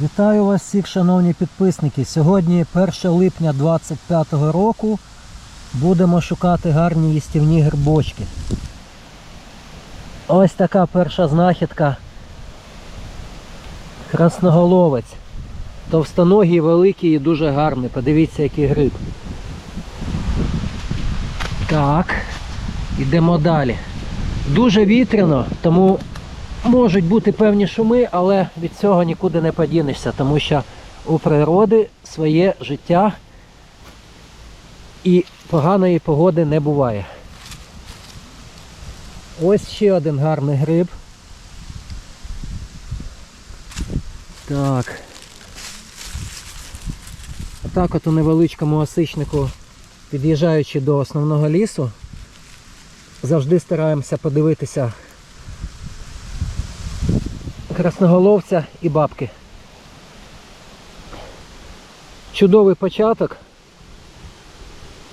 Вітаю вас всіх, шановні підписники. Сьогодні 1 липня 2025 року. Будемо шукати гарні їстівні грибочки. Ось така перша знахідка. Красноголовець. Товстоногий, великий і дуже гарний. Подивіться, який гриб. Так, йдемо далі. Дуже вітряно, тому можуть бути певні шуми, але від цього нікуди не подінешся, тому що у природи своє життя і поганої погоди не буває. Ось ще один гарний гриб. Так. Отак от у невеличкому осичнику, під'їжджаючи до основного лісу, завжди стараємося подивитися красноголовця і бабки. Чудовий початок.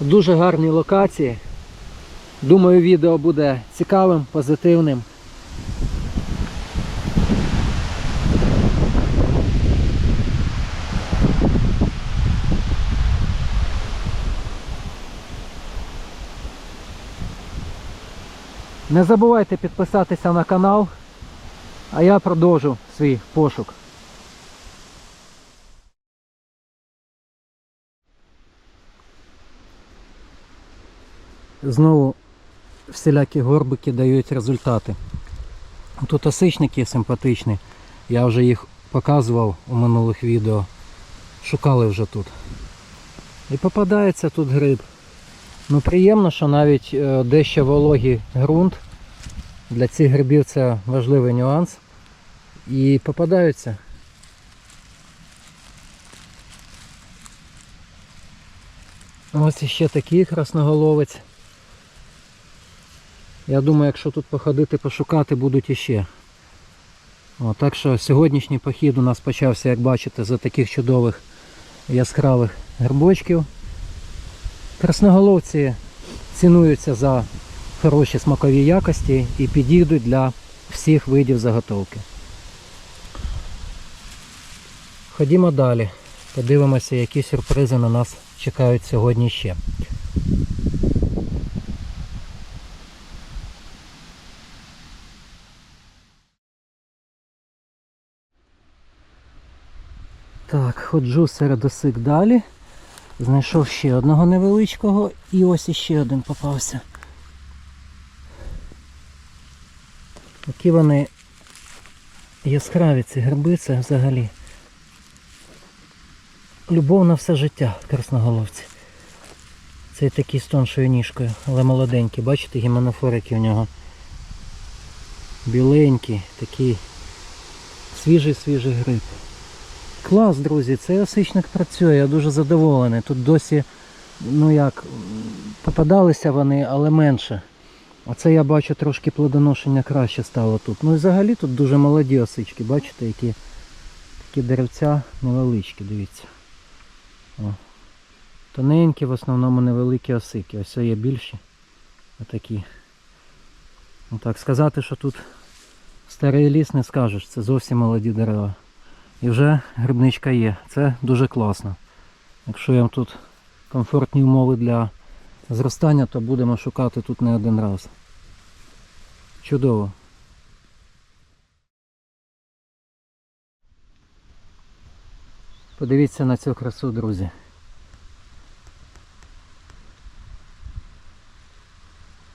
Дуже гарні локації. Думаю, відео буде цікавим, позитивним. Не забувайте підписатися на канал, а я продовжу свій пошук. Знову всілякі горбики дають результати. Тут осичники симпатичні. Я вже їх показував у минулих відео. Шукали вже тут. І попадається тут гриб. Ну приємно, що навіть е, дещо вологий ґрунт. Для цих грибів це важливий нюанс. І попадаються. Ось іще такий красноголовець. Я думаю, якщо тут походити, пошукати, будуть іще. О, так що сьогоднішній похід у нас почався, як бачите, за таких чудових яскравих грибочків. Красноголовці цінуються за хороші смакові якості і підійдуть для всіх видів заготовки. Ходімо далі. Подивимося, які сюрпризи на нас чекають сьогодні ще. Так, ходжу серед осик далі. Знайшов ще одного невеличкого і ось іще один попався. Які вони яскраві ці гриби, це взагалі. Любов на все життя красноголовці. Цей такий з тоншою ніжкою, але молоденький. Бачите, гіменофорики у нього. Біленький, такий свіжий-свіжий гриб. Клас, друзі, цей осичник працює, я дуже задоволений. Тут досі, ну як, попадалися вони, але менше. Оце я бачу трошки плодоношення краще стало тут. Ну і взагалі тут дуже молоді осички, бачите, які такі деревця невеличкі, дивіться. О. Тоненькі, в основному невеликі осики. Ось є більші. Отакі. Ну так, сказати, що тут старий ліс не скажеш, це зовсім молоді дерева. І вже грибничка є. Це дуже класно. Якщо їм тут комфортні умови для зростання, то будемо шукати тут не один раз. Чудово. Подивіться на цю красу, друзі.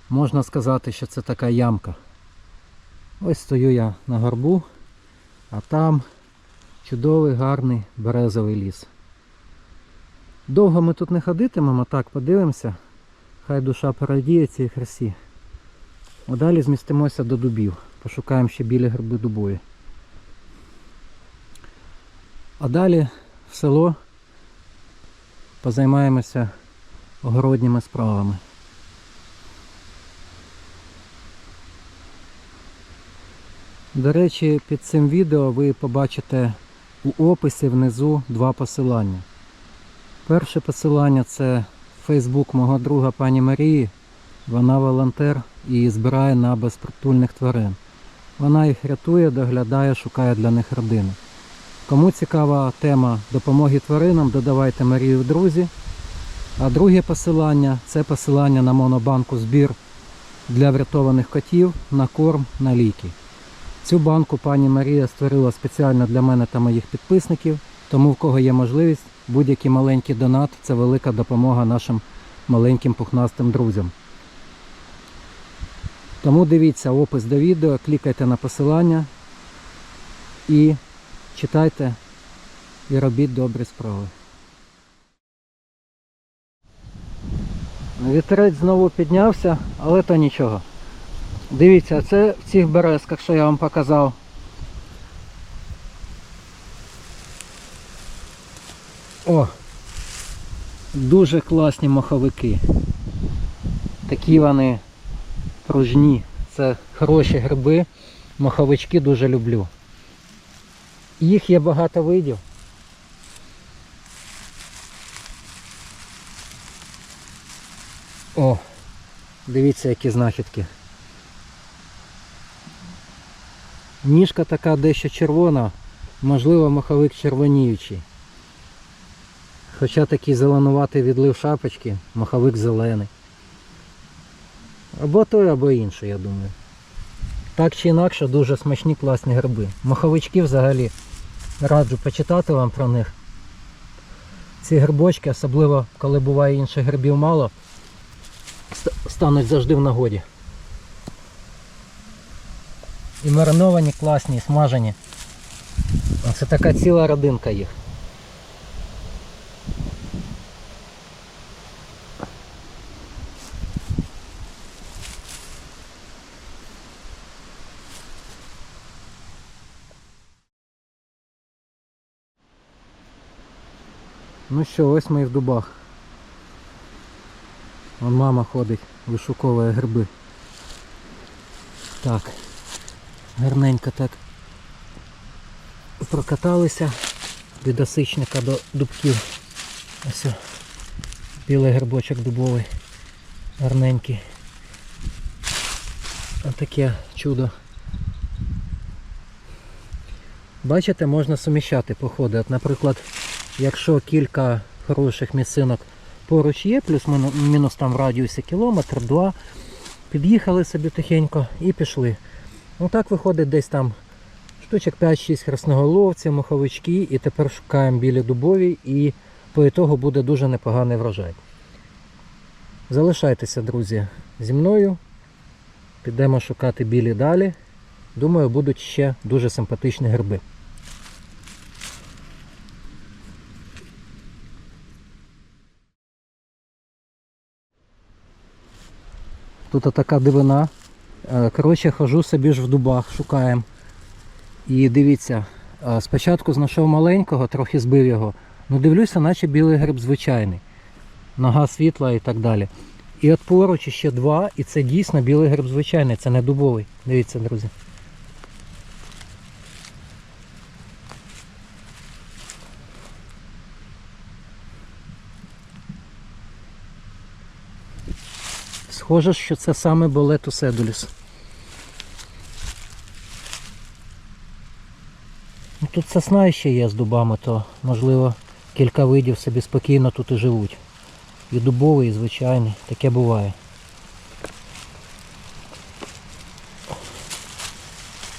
Можна сказати, що це така ямка. Ось стою я на горбу, а там чудовий гарний березовий ліс. Довго ми тут не ходитимемо, так подивимося. Хай душа порадіє цій красі. А далі змістимося до дубів. Пошукаємо ще білі гриби дубові. А далі в село позаймаємося огородніми справами. До речі, під цим відео ви побачите у описі внизу два посилання. Перше посилання це Фейсбук мого друга пані Марії. Вона волонтер і збирає на безпритульних тварин. Вона їх рятує, доглядає, шукає для них родини. Кому цікава тема допомоги тваринам, додавайте Марію в друзі. А друге посилання це посилання на монобанку збір для врятованих котів на корм на ліки. Цю банку пані Марія створила спеціально для мене та моїх підписників, тому в кого є можливість, будь-який маленький донат це велика допомога нашим маленьким пухнастим друзям. Тому дивіться опис до відео, клікайте на посилання і читайте і робіть добрі справи. Вітерець знову піднявся, але то нічого. Дивіться, це в цих березках, що я вам показав. О! Дуже класні маховики. Такі вони пружні. Це хороші гриби. Маховички дуже люблю. Їх є багато видів. О, дивіться, які знахідки. Ніжка така дещо червона, можливо, маховик червоніючий. Хоча такий зеленуватий відлив шапочки, маховик зелений. Або той, або інший, я думаю. Так чи інакше, дуже смачні класні гриби. Маховички взагалі раджу почитати вам про них. Ці грибочки, особливо коли буває інших грибів мало, стануть завжди в нагоді. І мариновані, класні, і смажені. Це така ціла родинка їх. Ну що, ось ми і в дубах. Вон мама ходить, вишуковує гриби. Так. Гарненько так прокаталися від осичника до дубків. Ось білий грибочок дубовий. Гарненький. Отаке чудо. Бачите, можна суміщати походи. От, наприклад, якщо кілька хороших місцинок поруч є, плюс-мінус там в радіусі кілометр, два, під'їхали собі тихенько і пішли. Ну так виходить десь там штучок 5-6 красноголовців, маховички, і тепер шукаємо білі дубові і по ітогу буде дуже непоганий врожай. Залишайтеся, друзі, зі мною. Підемо шукати білі далі. Думаю, будуть ще дуже симпатичні гриби. Тут така дивина. Е, Коротше, хожу собі ж в дубах, шукаємо. І дивіться, е, спочатку знайшов маленького, трохи збив його. Ну дивлюся, наче білий гриб звичайний. Нога світла і так далі. І от поруч ще два, і це дійсно білий гриб звичайний, це не дубовий. Дивіться, друзі. Схоже, що це саме болетус едуліс. Ну, Тут сосна ще є з дубами, то можливо кілька видів собі спокійно тут і живуть. І дубовий, і звичайний, таке буває.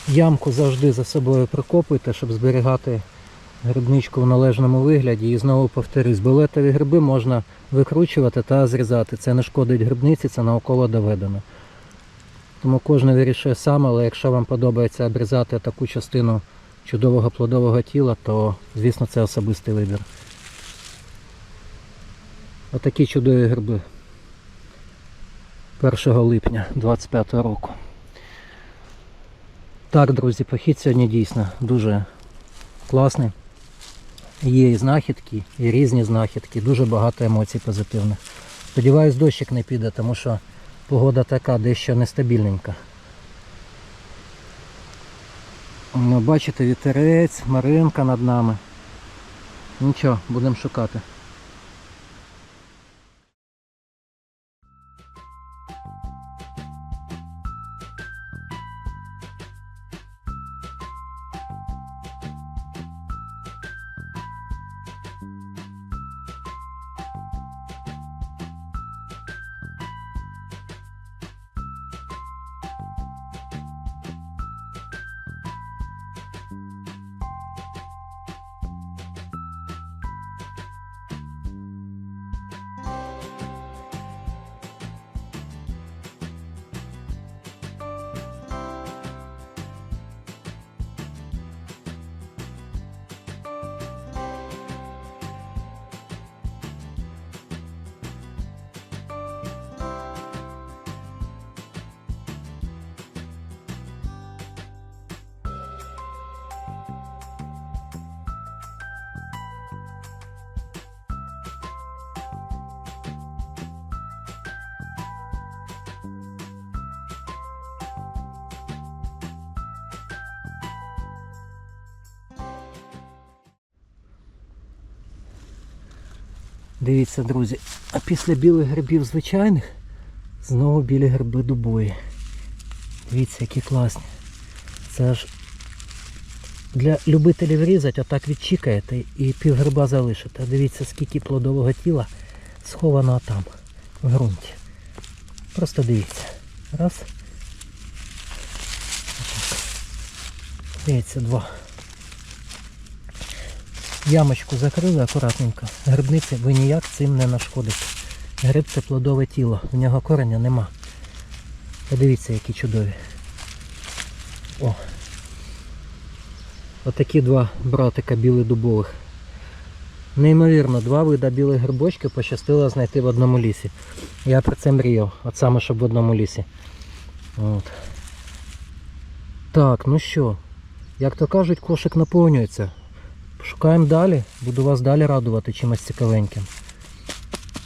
Ямку завжди за собою прикопуйте, щоб зберігати грибничку в належному вигляді. І знову повторюсь, білетові гриби можна викручувати та зрізати. Це не шкодить грибниці, це науково доведено. Тому кожен вирішує сам, але якщо вам подобається обрізати таку частину чудового плодового тіла, то звісно це особистий вибір. Отакі чудові гриби 1 липня 25 року. Так, друзі, похід сьогодні дійсно дуже класний. Є і знахідки, і різні знахідки, дуже багато емоцій позитивних. Сподіваюсь, дощик не піде, тому що погода така дещо нестабільненька. Ну, бачите, вітерець, маринка над нами. Нічого, будемо шукати. Дивіться, друзі, а після білих грибів звичайних знову білі гриби дубові. Дивіться, які класні. Це ж для любителів різати, отак відчікаєте і пів гриба залишите. Дивіться, скільки плодового тіла сховано там, в ґрунті. Просто дивіться. Раз. Дивіться, два. Ямочку закрили акуратненько. Грибниці ви ніяк цим не нашкодите. Гриб це плодове тіло, в нього кореня нема. Подивіться, які чудові. О. Отакі два братика білих-дубових. Неймовірно, два вида білих грибочків пощастило знайти в одному лісі. Я про це мріяв, от саме щоб в одному лісі. От. Так, ну що, як то кажуть, кошик наповнюється. Шукаємо далі, буду вас далі радувати чимось цікавеньким.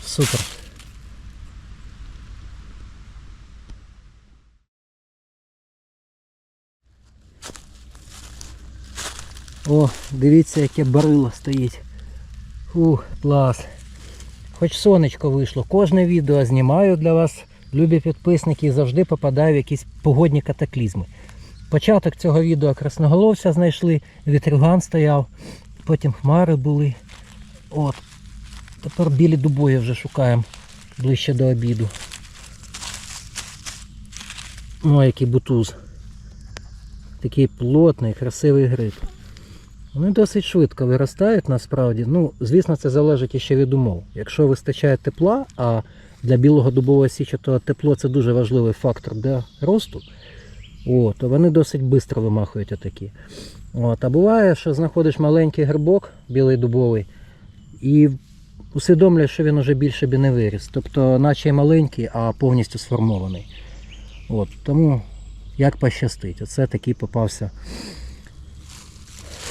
Супер. О, дивіться, яке барило стоїть. Ух, клас. Хоч сонечко вийшло. Кожне відео знімаю для вас, любі підписники, і завжди попадаю в якісь погодні катаклізми. Початок цього відео красноголовця знайшли, вітрюган стояв, потім хмари були. От. Тепер білі дубові вже шукаємо ближче до обіду. Ну, який бутуз. Такий плотний, красивий гриб. Вони досить швидко виростають насправді. Ну, звісно, це залежить іще від умов. Якщо вистачає тепла, а для білого дубового січатого тепло це дуже важливий фактор для росту, о, то вони досить швидко вимахують отакі. От, а буває, що знаходиш маленький грибок, білий дубовий, і усвідомлюєш, що він уже більше б не виріс. Тобто, наче й маленький, а повністю сформований. От, тому як пощастить. Оце такий попався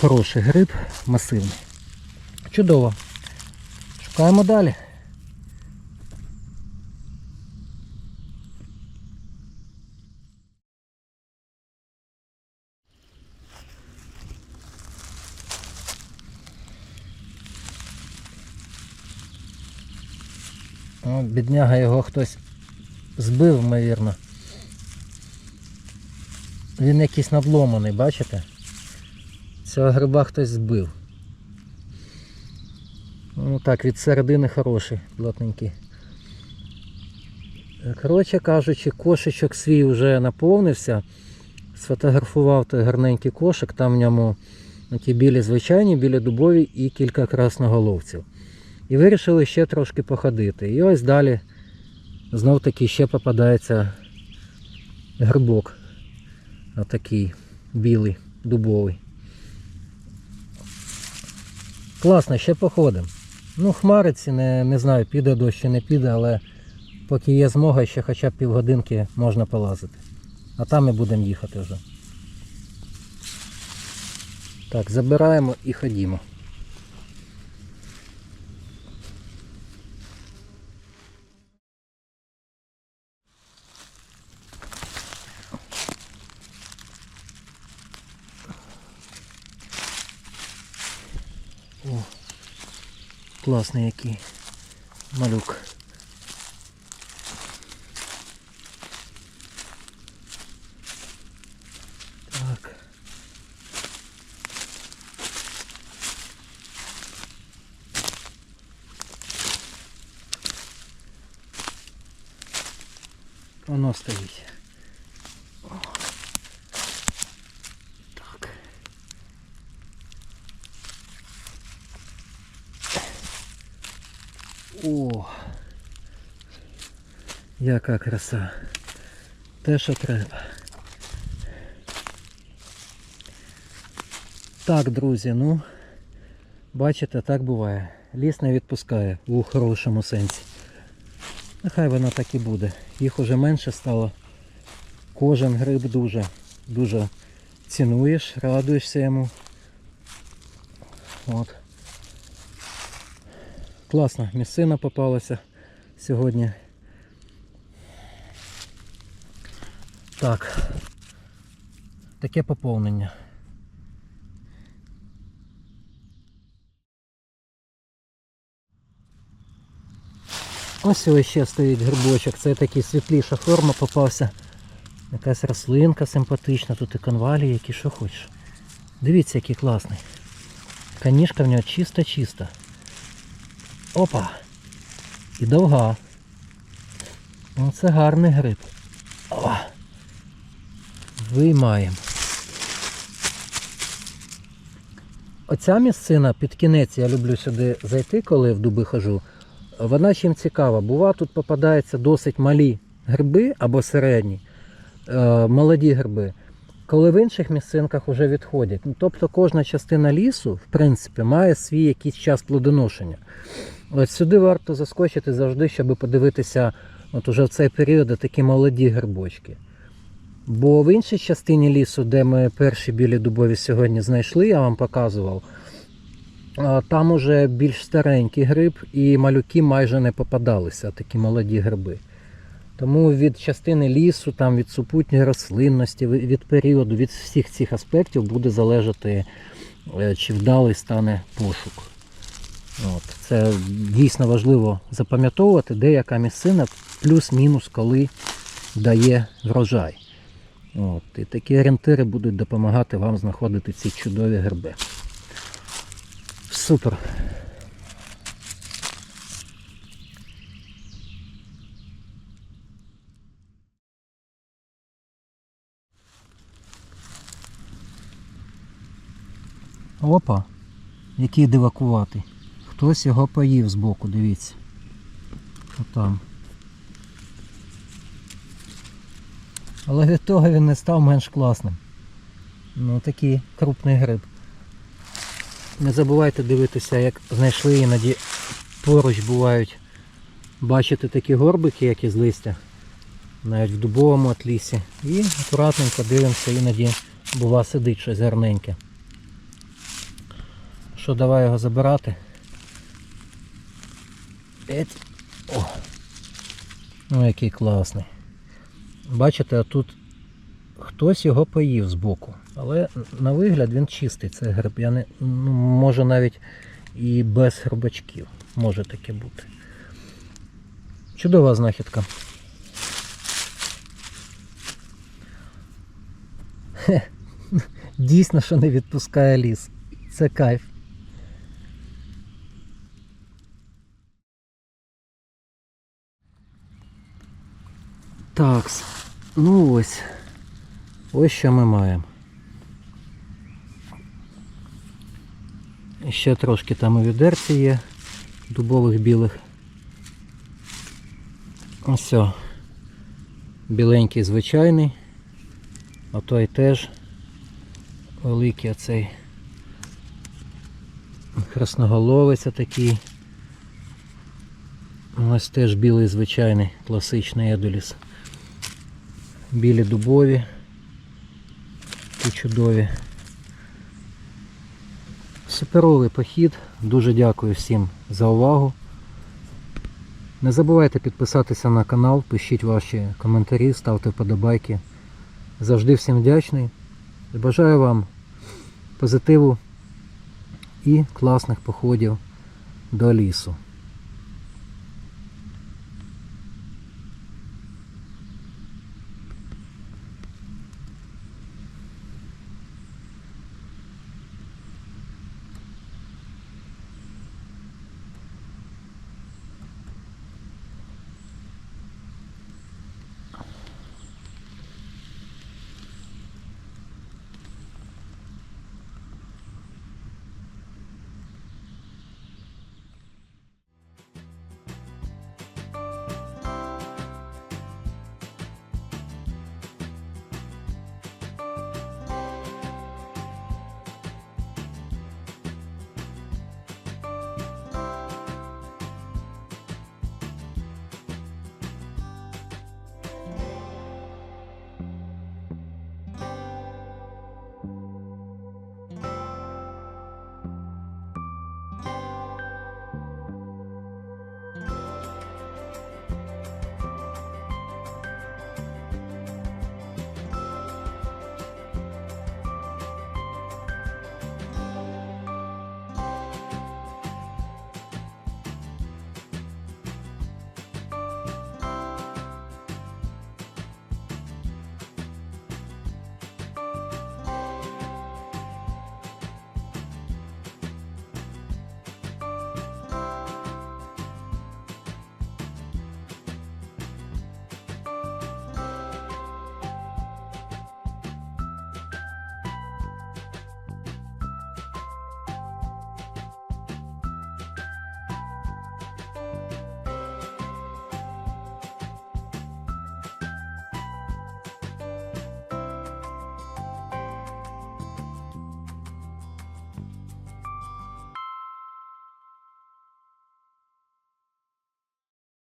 хороший гриб, масивний. Чудово. Шукаємо далі. О, бідняга його хтось збив, ймовірно. Він якийсь надломаний, бачите? Цього гриба хтось збив. Ну так, від середини хороший, плотненький. Коротше кажучи, кошечок свій вже наповнився. Сфотографував той гарненький кошик, там в ньому ті білі звичайні, білі дубові і кілька красноголовців. І вирішили ще трошки походити. І ось далі знов таки ще попадається грибок. Отакий білий, дубовий. Класно, ще походимо. Ну, хмариці, не, не знаю, піде дощ чи не піде, але поки є змога, ще хоча б півгодинки можна полазити. А там і будемо їхати вже. Так, забираємо і ходімо. Класний який малюк. Так. Воно стоїть. Яка краса. Те, що треба. Так, друзі, ну, бачите, так буває. Ліс не відпускає у хорошому сенсі. Нехай воно так і буде. Їх уже менше стало. Кожен гриб дуже, дуже цінуєш, радуєшся йому. От. Класна місцина попалася сьогодні. Так. Таке поповнення. Ось ось ще стоїть грибочок. Це такий світліша форма попався. Якась рослинка симпатична, тут і конвалії, які що хочеш. Дивіться, який класний. Канішка в нього чиста-чиста. Опа! І довга. Ну, це гарний гриб. Виймаємо. Оця місцина під кінець я люблю сюди зайти, коли в дуби хожу. Вона чим цікава. Бува, тут попадаються досить малі гриби або середні, е, молоді гриби, коли в інших місцинках вже відходять. Ну, тобто кожна частина лісу, в принципі, має свій якийсь час плодоношення. От сюди варто заскочити завжди, щоб подивитися от уже в цей період такі молоді грибочки. Бо в іншій частині лісу, де ми перші білі дубові сьогодні знайшли, я вам показував, там уже більш старенький гриб і малюки майже не попадалися, такі молоді гриби. Тому від частини лісу, там, від супутньої рослинності, від періоду, від всіх цих аспектів буде залежати, е, чи вдалий стане пошук. От. Це дійсно важливо запам'ятовувати, де яка місцина, плюс-мінус, коли дає врожай. От. І такі орієнтири будуть допомагати вам знаходити ці чудові гриби. Супер. Опа, який дивакуватий. Хтось його поїв збоку, дивіться. Отам. Але від того він не став менш класним. Ну такий крупний гриб. Не забувайте дивитися, як знайшли іноді поруч бувають бачити такі горбики, як із листя, навіть в дубовому атлісі. І акуратненько дивимося, іноді бува сидить щось гарненьке. Що, давай його забирати. О. Ну який класний. Бачите, тут хтось його поїв збоку. Але на вигляд він чистий, це гриб. Я не, ну, може навіть і без грибачків. Може таке бути. Чудова знахідка. Хе, Дійсно, що не відпускає ліс. Це кайф. Так, ну ось. Ось що ми маємо. Ще трошки там у відерці є дубових білих. Ось. Біленький звичайний. А той теж великий оцей красноголовець такий. Ось теж білий звичайний класичний едуліс. Білі дубові. Такі чудові. Суперовий похід. Дуже дякую всім за увагу. Не забувайте підписатися на канал, пишіть ваші коментарі, ставте вподобайки. Завжди всім вдячний. І бажаю вам позитиву і класних походів до лісу.